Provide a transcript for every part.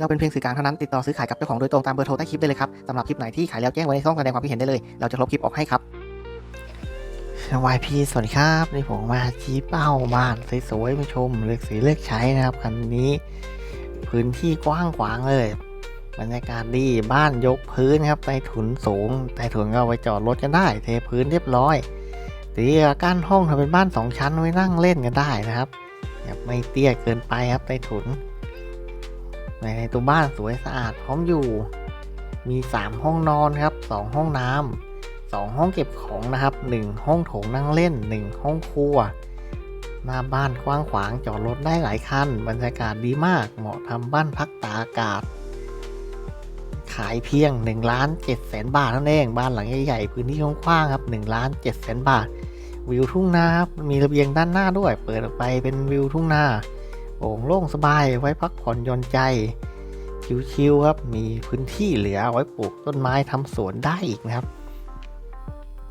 เราเป็นเพียงสื่อกลางเท่านั้นติดต่อซื้อขายกับเจ้าของโดยตรงตามเบอร์โทรใต้คลิปได้เลยครับสำหรับคลิปไหนที่ขายแล้วแจ้งไว้ในช่องแสดงความคิดเห็นได้เลย เราจะลบคลิปออกให้ครับวายพีสวัสดีครับนี่ผมมาชี้เป้าบ้านสวยๆมาชมเลือกสีเลือกใช้นะครับคันนี้ พื้นที่กว้างขวางเลย บรรยากาศดีบ้านยกพื้นครับใต้ถุนสูงใต้ถุนก็ไว้จอดรถกันได้ เทพื้นเรียบร้อยตีกั้นห้องทำเป็นบ้านสองชั้นไว้นั่งเล่นกันได้นะครับแบบไม่เตี้ยเกินไปครับใต้ถุน ในตัวบ้านสวยสะอาดพร้อมอยู่ มี 3 ห้องนอนครับ 2 ห้องน้ำ2 ห้องเก็บของนะครับ 1 ห้องโถงนั่งเล่น 1 ห้องครัว หน้าบ้านกว้างขวางจอดรถได้หลายคัน บรรยากาศดีมาก เหมาะทำบ้านพักตากอากาศ ขายเพียง1ล้าน7แสนบาทเท่านั้นเอง บ้านหลังใหญ่ๆพื้นที่กว้างครับ1ล้าน7แสนบาท วิวทุ่งนาครับมีระเบียงด้านหน้าด้วย เปิดออกไปเป็นวิวทุ่งนา โปร่งโล่งสบายไว้พักผ่อนหย่อนใจ ชิวๆครับ มีพื้นที่เหลือไว้ปลูกต้นไม้ทำสวนได้อีกนะครับ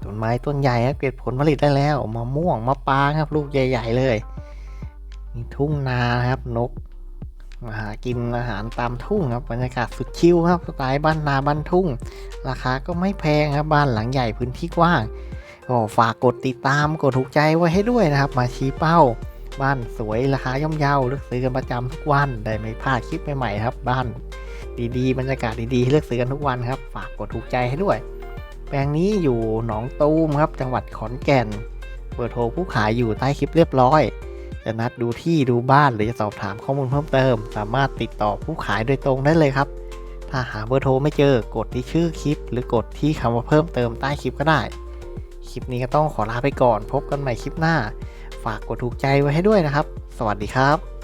ต้นไม้ต้นใหญ่ครับเก็บผลผลิตได้แล้วมะม่วงมะปรางครับ ลูกใหญ่ ๆ เลย มีทุ่งนาครับนกมาหากินอาหารตามทุ่งครับบรรยากาศสุดชิลครับสไตล์บ้านนาบ้านทุ่ง ราคาก็ไม่แพงครับบ้านหลังใหญ่พื้นที่กว้างก็ฝากกดติดตามกดถูกใจไว้ให้ด้วยนะครับ มาชี้เป้า บ้านสวยราคาย่อมเยาเลือกซื้อกันประจำทุกวันได้ไม่พลาดคลิปใหม่ๆครับ บ้านดีๆบรรยากาศดีๆ เลือกซื้อกันทุกวันครับ ฝากกดถูกใจให้ด้วย แปลงนี้อยู่หนองตูมครับ จังหวัดขอนแก่น เบอร์โทรผู้ขายอยู่ใต้คลิปเรียบร้อย จะนัดดูที่ดูบ้านหรือจะสอบถามข้อมูลเพิ่มเติม สามารถติดต่อผู้ขายโดยตรงได้เลยครับ ถ้าหาเบอร์โทรไม่เจอกดที่ชื่อคลิป หรือกดที่คำว่าเพิ่มเติมใต้คลิปก็ได้ คลิปนี้ก็ต้องขอลาไปก่อน พบกันใหม่คลิปหน้า ฝากกดถูกใจไว้ให้ด้วยนะครับ สวัสดีครับ